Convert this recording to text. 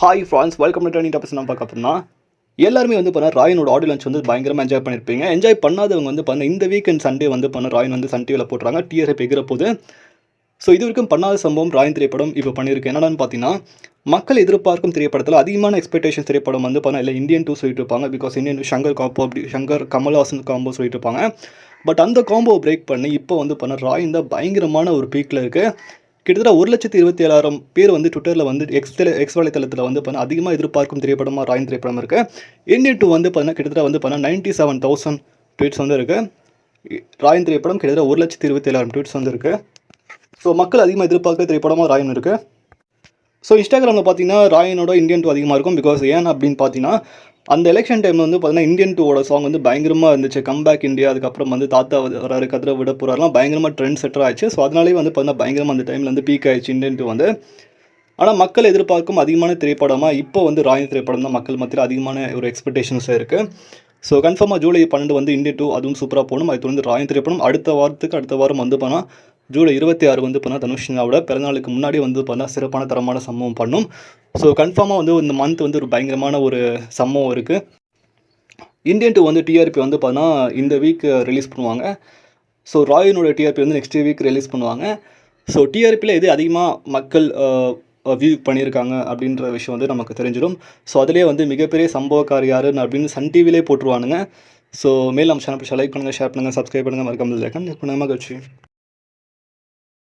Hi friends welcome to training topics நம்ம பார்க்க அப்படின்னா எல்லாருமே வந்து பண்ண ராயனோட ஆடியோ லஞ்ச் வந்து பயங்கரமாக என்ஜாய் பண்ணியிருப்பீங்க என்ஜாய் பண்ணாதவங்க வந்து பண்ண இந்த வீக்கெண்ட் சண்டே வந்து பண்ண ராயன் வந்து சன் டிவியில் போடுறாங்க டிஆர்ஐ எகிற போது. ஸோ இது வரைக்கும் பண்ணாத சம்பவம் ராயன் திரைப்படம் இப்போ பண்ணியிருக்கு. என்னடான்னு பார்த்தீங்கன்னா மக்கள் எதிர்பார்க்கும் திரைப்படத்தில் அதிகமான எக்ஸ்பெக்டேஷன் திரைப்படம் வந்து பண்ண இல்லை இந்தியன் டூ சொல்லிட்டு இருப்பாங்க பிகாஸ் இந்தியன் ஷங்கர் காம்போ அப்படி ஷங்கர் கமல்ஹாசன் காம்போ சொல்லிட்டு இருப்பாங்க. பட் அந்த காம்போவை பிரேக் பண்ணி இப்போ வந்து பண்ண ராயின் தான் பயங்கரமான ஒரு பீக்கில் இருக்குது கிட்டத்தட்ட ஒரு லட்சத்தி இருபத்தி ஏழாயிரம் பேர் வந்து ட்விட்டரில் வந்து எக்ஸ் தெல எக்ஸ் வலைத்தளத்தில் வந்து பண்ண அதிகமாக எதிர்பார்க்கும் திரைப்படமாக ராயன் திரைப்படம் இருக்குது இந்தியன் டூ வந்து பார்த்தீங்கன்னா கிட்டத்தட்ட வந்து பண்ண நைன்ட்டி செவன் தௌசண்ட் ட்வீட்ஸ் வந்து இருக்குது ராயன் திரைப்படம் கிட்டத்தட்ட ஒரு லட்சத்தி இருபத்தி ஏழாயிரம் ட்வீட்ஸ் வந்து இருக்குது ஸோ மக்கள் அதிகமாக எதிர்பார்க்குற திரைப்படமாக ராயன் இருக்குது ஸோ இன்ஸ்டாகிராமில் பார்த்தீங்கன்னா ராயனோட இந்தியன் டூ அதிகமாக இருக்கும் பிகாஸ் ஏன் அப்படின்னு பார்த்தீங்கன்னா அந்த எலெக்ஷன் டைம் வந்து பார்த்தீங்கன்னா இந்தியன் டூவோட சாங் வந்து பயங்கரமாக இருந்துச்சு. கம்பேக் இந்தியா அதுக்கப்புறம் வந்து தாத்தா வராரு கதிர விட போகிறாருலாம் பயங்கரமாக ட்ரெண்ட் செட்டர் ஆயிடுச்சு. ஸோ அதனாலே வந்து பார்த்தீங்கன்னா பயங்கரமாக அந்த டைமில் வந்து பீக் ஆயிடுச்சு இந்தியன் டூ வந்து. ஆனால் மக்கள் எதிர்பார்க்கும் அதிகமான திரைப்படமாக இப்போ வந்து ராயன் திரைப்படம் தான் மக்கள் மத்தியில் அதிகமான ஒரு எக்ஸ்பெக்டேஷன்ஸாக இருக்குது ஸோ கன்ஃபார்மாக ஜூலை பன்னெண்டு வந்து இந்தியன் டூ அதுவும் சூப்பராக போகணும். அது தொடர்ந்து ராயன் திரைப்படம் அடுத்த வாரத்துக்கு அடுத்த வாரம் வந்து போனால் ஜூலை இருபத்தி ஆறு வந்து பண்ணால் தனுஷ்னாவோட பிறநாளுக்கு முன்னாடி வந்து பண்ணால் சிறப்பான தரமான சம்பவம் பண்ணும். ஸோ கன்ஃபார்மாக வந்து இந்த மந்த் வந்து ஒரு பயங்கரமான ஒரு சம்பவம் இருக்குது இந்தியன் டூ வந்து டிஆர்பி வந்து பார்த்தா இந்த வீக் ரிலீஸ் பண்ணுவாங்க. ஸோ ராயனோட டிஆர்பி வந்து நெக்ஸ்ட் வீக் ரிலீஸ் பண்ணுவாங்க. ஸோ டிஆர்பியில் எது அதிகமாக மக்கள் வியூ பண்ணியிருக்காங்க அப்படின்ற விஷயம் வந்து நமக்கு தெரிஞ்சிடும். ஸோ அதிலே வந்து மிகப்பெரிய சம்பவக்கார் யாருன்னு அப்படின்னு சன் டிவிலே போட்டுருவானுங்க. ஸோ மேல் நம்ம சேனல் லைக் பண்ணுங்கள் ஷேர் பண்ணுங்கள் சப்ஸ்கிரைப் பண்ணுங்கள் மறக்காமல் லைக் பண்ணுங்கள் மகிழ்ச்சி.